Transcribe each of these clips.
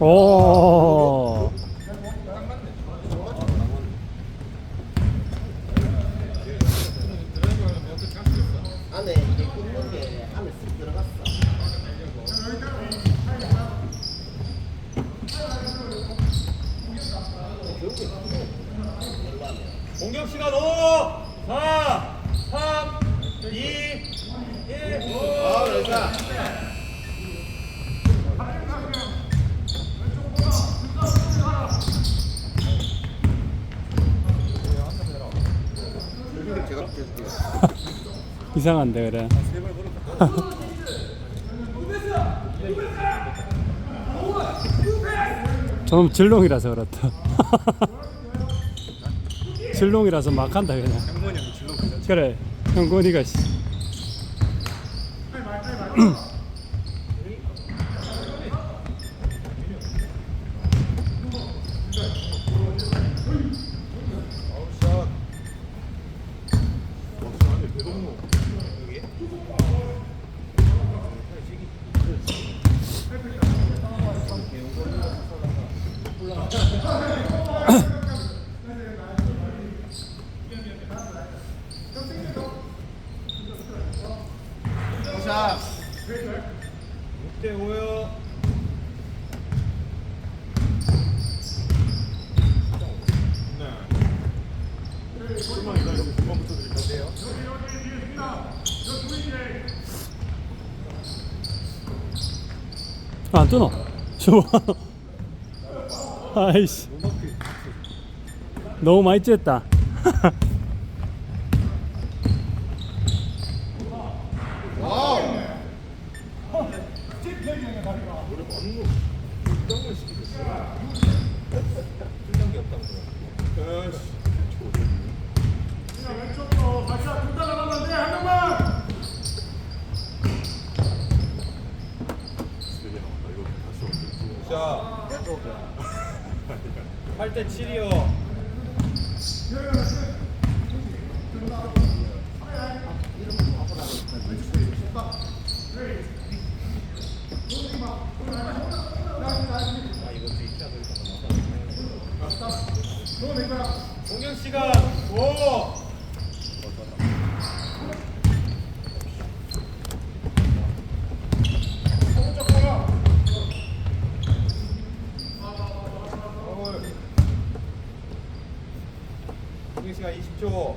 오. 안에 이게 굽는 게 안에 쓱 들어갔어. 공격 시간 5, 4, 3, 2, 1. 아,니까. 제가 볼게요. 이상한데 그래. 저놈 질롱이라서 그렇다. 질롱이라서 막 한다 그냥. 그래. 형건이가 씨. 아웃샷. 자, 6대 5요. 안 뜨노? 좋아. 아이씨. 너무 많이 쬐었다. 자. 8대 7이요. 공격 시간 5. 공격 시간 20초.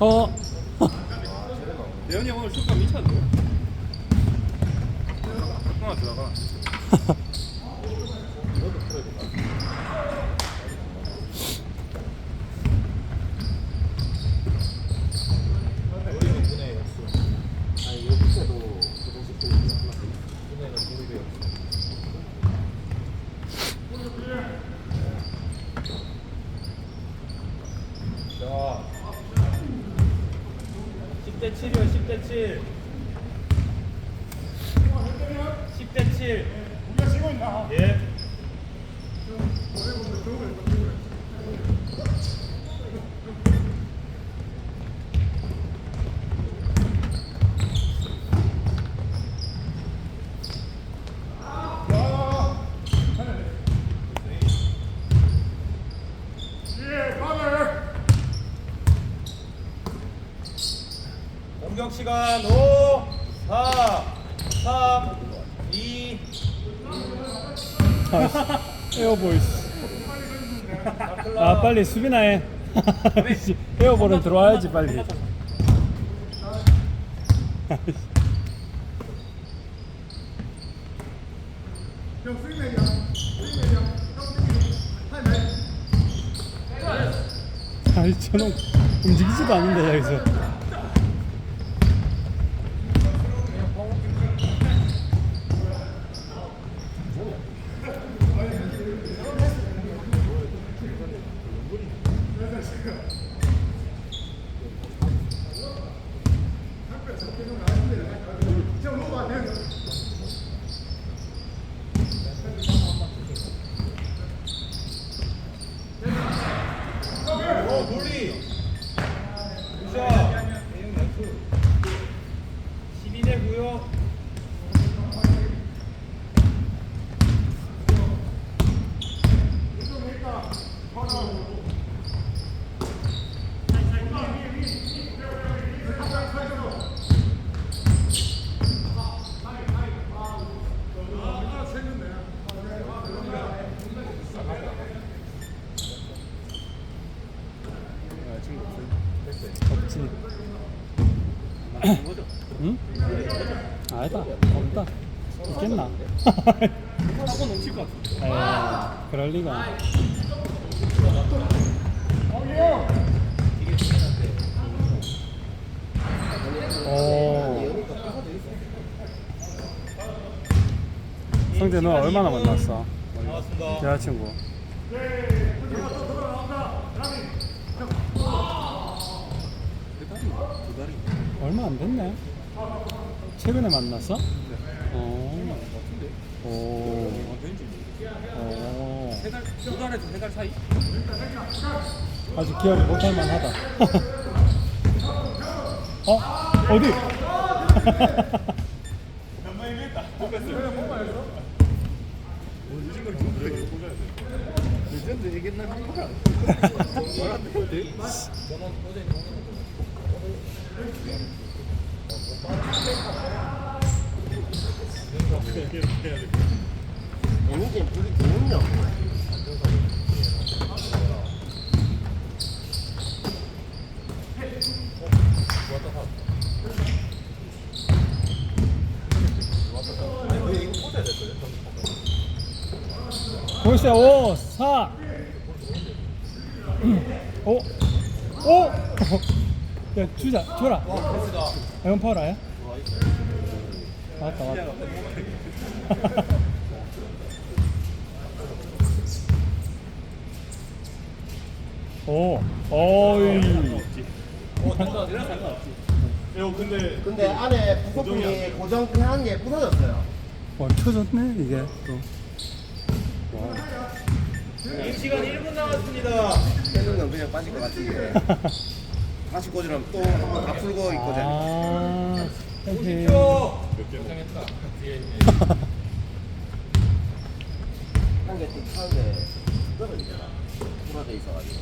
어. 대현이 형 오늘 슛감 미쳤는데? 하나 들어가. 자, 10대 7이요, 10대 7. 10대 7. 예. 공격 시간 5, 4, 3, 2, 에어보이스. 아 빨리 수비나 해. 씨, 에어볼은 들어와야지 빨리. 아이 저놈 움직이지도 않는데 여기서. 오, 돌리. 없지. 응? 아니다. 없다. 있겠나? 하고 넘칠 것 같은데. 에이, 그럴 리가. 오. 성재 너 얼마나 만났어? 나왔습 여자친구. 얼마 안 됐네. 최근에 만났어? 어. 오. 오. 세달 두 달에서 세 달 사이? 아직 기억을 못할 만하다. 어? 어디? 레전드 얘기했나 한 거야. 이게. 골세 5, 4, 5, 5! 야, 주자, 줘라. 이건 파울 아야? 맞다, 맞다. 오, 어이. 어, 근데 근데 안에 부속품이 고정한 게 부서졌어요. 와, 켜졌네, 이게 또. 이 시간 1분 남았습니다. 깨는 건 그냥 빠질 것 같은데. 다시 꽂으면 또 한 번 다 풀고 있거든. 아. 50초. 고생했다. 뒤에 한개 뚝하는데 떨어지잖아. 풀어져 있어가지고.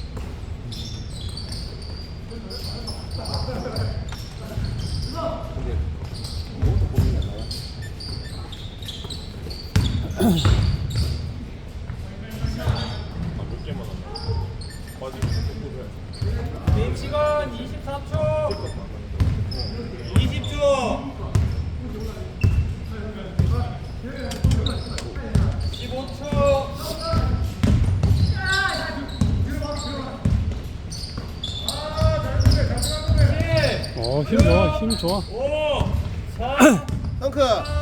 근데 뭐도 고민이 안 나와. 게임 시간 23초. 20초. 15초. 어, 힘 좋아, 힘 좋아. 5, 4, 덩크!